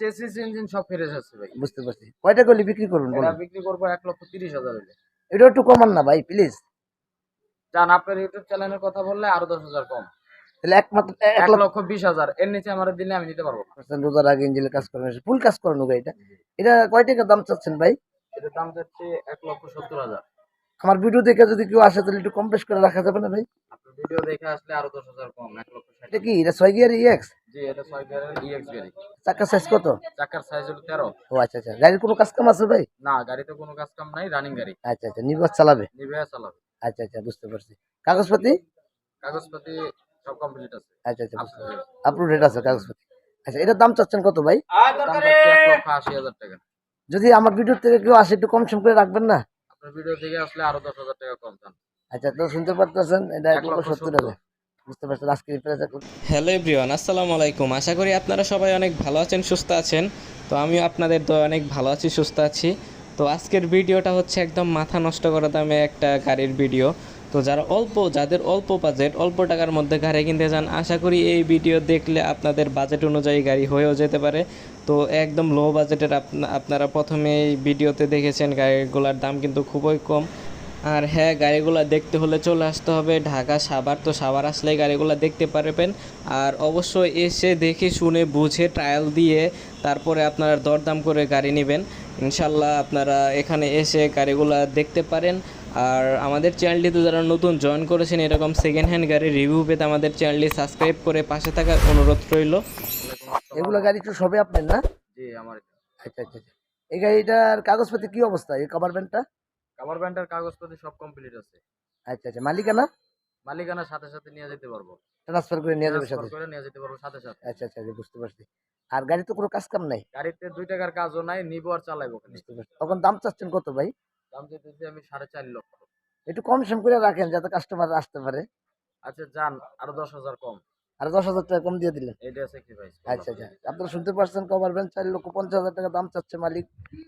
Chassis engine সব fresh আছে ভাই। বুঝতে পারছি। কয়টা করলে বিক্রি করুন এটা বলুন? বিক্রি করব এক লক্ষ তিরিশ হাজার হলে। এটা একটু কমান না ভাই প্লিজ জান আপনার ইউটিউব চ্যানেলের কথা বললে আরও দশ হাজার কম। তাহলে একমাত্র এক লক্ষ বিশ হাজার। এর নিচে আমার দিলে আমি নিতে পারব রোজার আগে ইঞ্জিনের কাজ করেন ফুল কাজ করানো গাড়িটা এটা। কয় টাকা দাম চাচ্ছেন ভাই? এটার দাম যাচ্ছে এক লক্ষ সত্তর হাজার। আমার ভিডিও দেখে যদি কেউ আসে তাহলে একটু কম বেশ করে রাখা যাবে না ভাই? আপনার ভিডিও দেখে আসলে আরও দশ হাজার কম এক লক্ষ এটা কি? এটা ছয় গিয়ার ইএক্স জি এটা ছয় গিয়ারের ইএক্স গাড়ি চাকা সাইজ কত? চাকার সাইজ হলো তেরো। ও আচ্ছা আচ্ছা। গাড়ির কোনো কাজ কাম আছে ভাই? না গাড়িতে কোনো কাজ কাম নাই রানিং গাড়ি। আচ্ছা আচ্ছা। নিবাস চালাবে? নিবে চালাবে। আচ্ছা আচ্ছা বুঝতে পারছি। কাগজপাতি? কাগজপাতি সব কমপ্লিট আছে। আচ্ছা আচ্ছা আছে কাগজপাতি। আচ্ছা এটার দাম চাচ্ছেন কত ভাই? দাম টাকা। যদি আমার ভিডিও থেকে কেউ আসে একটু কম সম করে রাখবেন না? আপনার ভিডিও দেখে আসলে আরও দশ হাজার টাকা কম চান আচ্ছা তো শুনতে পারতেছেন এটা এক লক্ষ সত্তর। হাজার। বুঝতে পারছেন, আজকে হ্যালো এভরিওয়ান, আসসালামু আলাইকুম। আশা করি আপনারা সবাই অনেক ভালো আছেন, সুস্থ আছেন। তো আমিও আপনাদের তো অনেক ভালো আছি, সুস্থ আছি। তো আজকের ভিডিওটা হচ্ছে একদম মাথা নষ্ট করা দামে একটা গাড়ির ভিডিও। তো যারা অল্প, যাদের অল্প বাজেট অল্প টাকার মধ্যে গাড়ি কিনতে চান, আশা করি এই ভিডিও দেখলে আপনাদের বাজেট অনুযায়ী গাড়ি হয়েও যেতে পারে। তো একদম লো বাজেটের আপনা- আপনারা প্রথমে এই ভিডিওতে দেখেছেন গাড়িগুলোর দাম কিন্তু খুবই কম। আর হ্যাঁ গাড়িগুলো দেখতে হলে চলে আসতে হবে। ঢাকা সাভার তো সাভার আসলে গাড়িগুলো দেখতে পারবেন। আর অবশ্যই এসে দেখে শুনে বুঝে ট্রায়াল দিয়ে তারপরে আপনারা দরদাম করে গাড়ি নেবেন। ইনশাল্লাহ আপনারা এখানে এসে গাড়িগুলো দেখতে পারেন। আর আমাদের চ্যানেলটিতে যারা নতুন জয়েন করেছেন এরকম সেকেন্ড হ্যান্ড গাড়ির রিভিউ পেতে আমাদের চ্যানেলটি সাবস্ক্রাইব করে পাশে থাকার অনুরোধ রইল। এগুলো গাড়ি একটু সবে আপনার না? জি আমার আচ্ছা আচ্ছা আচ্ছা। এই গাড়িটার কাগজপাতি কি অবস্থা? এই কভার ব্যান্ডটা কাভার ব্যান্ডের কাগজপাতি সব কমপ্লিট আছে। আচ্ছা আচ্ছা। মালিকানা? মালিকানা সাথে সাথে নিয়ে যেতে পারব। ট্রান্সফার করে নিয়ে যাবে সাথে করে নিয়ে যেতে পারব সাথে সাথে। আচ্ছা আচ্ছা আচ্ছা, বুঝতে পারছি। আর গাড়ি তো কোনো কাজ কাম নাই? গাড়িতে দুই টাকার কাজও নাই নিবো আর চালাইবো খালি। বুঝতে পারছি। তখন দাম চাচ্ছেন কত ভাই? দাম দিতেছি আমি সাড়ে চার লক্ষ। একটু কম সম করে রাখেন যাতে কাস্টমার আসতে পারে। আচ্ছা যান আরও দশ হাজার কম। আর দশ হাজার টাকা কম দিয়ে দিলেন। আচ্ছা আচ্ছা। আপনারা শুনতে পারছেন কভার ব্যান্ড চার লক্ষ পঞ্চাশ হাজার টাকা দাম চাচ্ছে মালিক।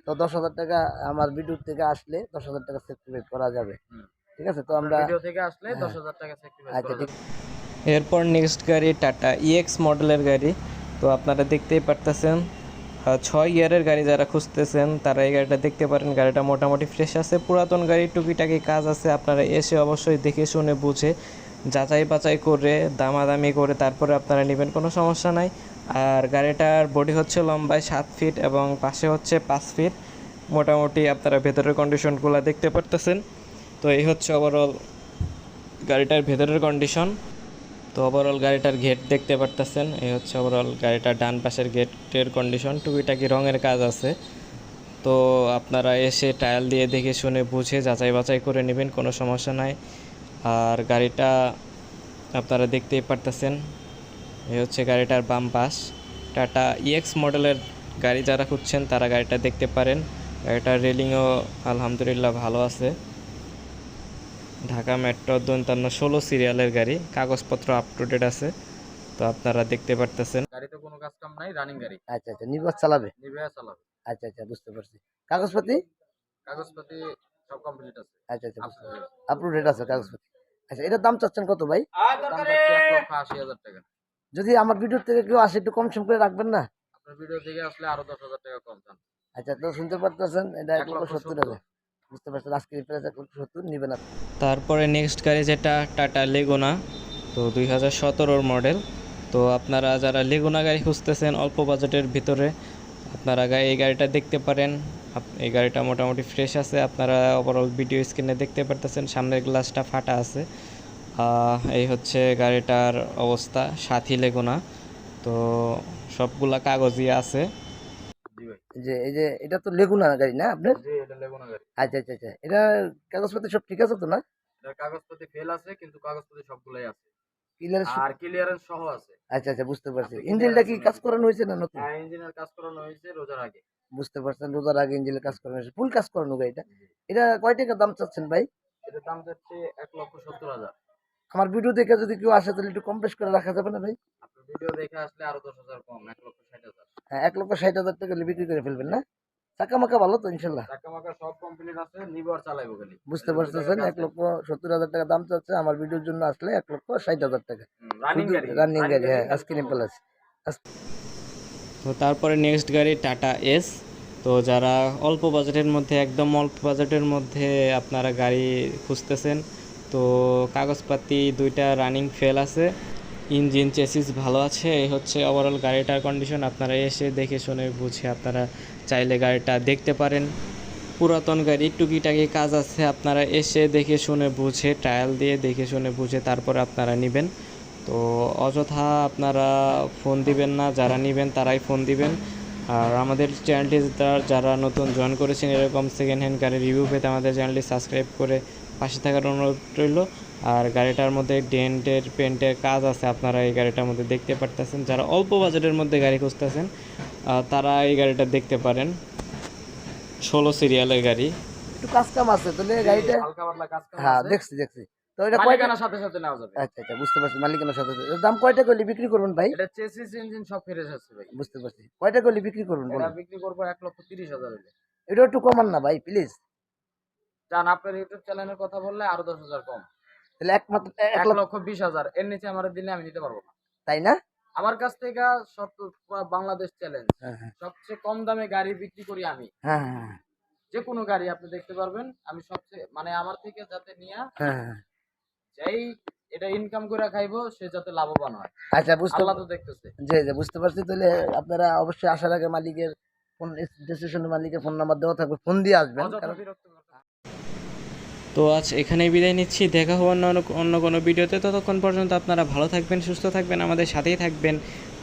তো দশ হাজার টাকা আমার ভিডিও থেকে আসলে দশ হাজার টাকা সেক্রিফাইস করা যাবে। ঠিক আছে? তো আমরা থেকে আসলে হ্যাঁ। দশ হাজার টাকা আচ্ছা ঠিক এরপর নেক্সট গাড়ি টাটা ইএক্স মডেলের গাড়ি। তো আপনারা দেখতেই পারতেছেন ছয় ইয়ারের গাড়ি যারা খুঁজতেছেন তারা এই গাড়িটা দেখতে পারেন। গাড়িটা মোটামুটি ফ্রেশ আছে। পুরাতন গাড়ি টুকিটাকি কাজ আছে। আপনারা এসে অবশ্যই দেখে শুনে বুঝে যাচাই বাছাই করে, দামাদামি করে তারপরে আপনারা নেবেন, কোনো সমস্যা নাই। আর গাড়িটার বডি হচ্ছে লম্বায় সাত ফিট এবং পাশে হচ্ছে পাঁচ ফিট মোটামুটি আপনারা ভেতরের কন্ডিশনগুলো দেখতে পারতেছেন। তো এই হচ্ছে ওভারঅল গাড়িটার ভেতরের কন্ডিশন তো ওভারঅল গাড়িটার গেট দেখতে পারতেছেন। এই হচ্ছে ওভারঅল গাড়িটার ডান পাশের গেটের কন্ডিশন টুকিটাকি রঙের কাজ আছে। তো আপনারা এসে টায়াল দিয়ে দেখে শুনে বুঝে যাচাই বাছাই করে নেবেন, কোনো সমস্যা নাই। আর গাড়িটা আপনারা দেখতেই পারতেছেন। এই হচ্ছে গাড়িটার বাম পাশ। টাটা ইএক্স মডেলের গাড়ি যারা খুঁজছেন তারা গাড়িটা দেখতে পারেন। গাড়িটার রেলিংও আলহামদুলিল্লাহ ভালো আছে। ঢাকা মেট্রো দন্তান্ন ষোলো সিরিয়ালের গাড়ি। কাগজপত্র আপ টু ডেট আছে। তো আপনারা দেখতে পারতেছেন। গাড়িতে কোনো কাজ কাম নাই রানিং গাড়ি। আচ্ছা আচ্ছা নির্বাচ চালাবে? নিবে চালাবে। আচ্ছা আচ্ছা বুঝতে পারছি। কাগজপাতি? কাগজপাতি সব কমপ্লিট আছে। আচ্ছা আচ্ছা বুঝতে আপনার পারছি। আপলোডেড আছে কাগজপাতি। আচ্ছা এটার দাম চাচ্ছেন কত ভাই? দাম যদি আমার ভিডিও থেকে কেউ আসে একটু কম সম করে রাখবেন না? আপনার ভিডিও থেকে আসলে আরও দশ হাজার টাকা কম চান। আচ্ছা তো শুনতে পারতেছেন এটা এক লক্ষ সত্তর। বুঝতে পারছেন আজকে প্রাইস এক লক্ষ সত্তর নিবেন আপনি। তারপরে নেক্সট গাড়ি যেটা টাটা লেগুনা তো দুই হাজার সতেরোর মডেল তো আপনারা যারা লেগুনা গাড়ি খুঁজতেছেন অল্প বাজেটের ভিতরে আপনারা এই গাড়িটা দেখতে পারেন। এই গাড়িটা মোটামুটি ফ্রেশ আছে। আপনারা ওভারঅল ভিডিও স্ক্রিনে দেখতে পারতেছেন সামনের গ্লাসটা ফাটা আছে। আহ, এই হচ্ছে গাড়িটার অবস্থা সাথী লেগুনা। তো সবগুলা কাগজই আছে। যে এই যে এটা তো লেগুনা গাড়ি না আপনার? লেগুনা গাড়ি। আচ্ছা আচ্ছা আচ্ছা। এটা কাগজপাতি সব ঠিক আছে তো না? এটার কাগজপাতি ফেল আছে কিন্তু কাগজপাতি সবগুলাই আছে। আর ক্লিয়ারেন্স সহ আছে। আচ্ছা আচ্ছা বুঝতে পারছি। ইঞ্জিনটা কি কাজ করানো হয়েছে না নতুন? হ্যাঁ ইঞ্জিনের কাজ করানো হয়েছে রোজার আগে। বুঝতে পারছেন রোজার আগে ইঞ্জিনের কাজ করানো ফুল কাজ করেন গাড়িটা এটা। কয় টাকা দাম চাচ্ছেন ভাই? এটার দাম যাচ্ছে এক লক্ষ সত্তর হাজার। আমার ভিডিও দেখে যদি কেউ আসে তাহলে একটু কম বেশ করে রাখা যাবে না ভাই? আপনার ভিডিও দেখে আসলে আরও দশ হাজার কম এক লক্ষ ষাট হাজার। হ্যাঁ এক লক্ষ ষাট হাজার টাকা বিক্রি করে ফেলবেন না? চাকা মাকা ভালো তো ইনশাল্লাহ। টাকা মাকা সব কমপ্লিট আছে নিবো আর চালাইবো খালি। বুঝতে পারতেছেন এক লক্ষ সত্তর হাজার টাকা দাম চাচ্ছে আমার ভিডিওর জন্য আসলে এক লক্ষ ষাট হাজার টাকা। রানিং গাড়ি রানিং গাড়ি হ্যাঁ আজকে নিম্পল আছে তো তারপরে নেক্সট গাড়ি টাটা এস তো যারা অল্প বাজেটের মধ্যে, একদম অল্প বাজেটের মধ্যে আপনারা গাড়ি খুঁজতেছেন, তো কাগজপাতি দুইটা রানিং ফেল আছে, ইঞ্জিন চেসিস ভালো আছে, এই হচ্ছে ওভারঅল গাড়িটার কন্ডিশন আপনারা এসে দেখে শুনে বুঝে আপনারা চাইলে গাড়িটা দেখতে পারেন। পুরাতন গাড়ি, টুকিটাকি কাজ আছে, আপনারা এসে দেখে শুনে বুঝে ট্রায়াল দিয়ে দেখে শুনে বুঝে তারপর আপনারা নেবেন। তো অযথা আপনারা ফোন দিবেন না, যারা নেবেন তারাই ফোন দিবেন। আর আমাদের চ্যানেলটি যারা- যারা নতুন জয়েন করেছেন এরকম সেকেন্ড হ্যান্ড গাড়ির রিভিউ পেতে আমাদের চ্যানেলটি সাবস্ক্রাইব করে পাশে থাকার অনুরোধ রইল। আর গাড়িটার মধ্যে ডেন্টের পেন্টের কাজ আছে আপনারা এই গাড়িটার মধ্যে দেখতে পারতেছেন। যারা অল্প বাজেটের মধ্যে গাড়ি খুঁজতেছেন তারা এই গাড়িটা দেখতে পারেন। ষোলো সিরিয়ালের গাড়ি। একটু কাজ কাম আছে তাহলে গাড়িটা হ্যাঁ দেখছি দেখছি। তো এটা মালিকানার সাথে সাথে নেওয়া যাবে। আচ্ছা আচ্ছা বুঝতে পারছি মালিকানার সাথে সাথে। দাম কয়টা করলে বিক্রি করবেন ভাই? এটা চেসিস ইঞ্জিন সব ফ্রেশ আছে ভাই। বুঝতে পারছি। কয়টা করলে বিক্রি করবেন এটা বিক্রি করব এক লক্ষ তিরিশ হাজার হইলে। এটা একটু কমান না ভাই প্লিজ জান আপনার ইউটিউব চ্যানেলের কথা বললে আরও দশ হাজার কম। তাহলে একমাত্র এক এক লক্ষ লক্ষ বিশ হাজার। এর নিচে আমার দিলে আমি নিতে পারব না। তাই না? আমার কাছ থেকে সব বাংলাদেশ চ্যালেঞ্জ। হ্যাঁ হ্যাঁ। সবচেয়ে কম দামে গাড়ি বিক্রি করি আমি। হ্যাঁ যে কোনো গাড়ি আপনি দেখতে পারবেন। আমি সবচেয়ে মানে আমার থেকে যাতে নিয়ে যেই এটা ইনকাম করে খাইবো সে যাতে লাভবান হয়। আচ্ছা বুঝতে আল্লাহ তো দেখতেছে। জি জি বুঝতে পারছি। তাহলে আপনারা অবশ্যই আসার আগে মালিকের ফোন স্টেশনের মালিকের ফোন নাম্বার দেওয়া থাকবে ফোন দিয়ে আসবেন কারণ হবে। তো আজ এখানেই বিদায় নিচ্ছি। দেখা হওয়ার অন্য অন্য কোনো ভিডিওতে। ততক্ষণ পর্যন্ত আপনারা ভালো থাকবেন সুস্থ থাকবেন আমাদের সাথেই থাকবেন।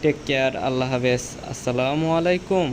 টেক কেয়ার আল্লাহ হাফেজ। আসসালামু আলাইকুম।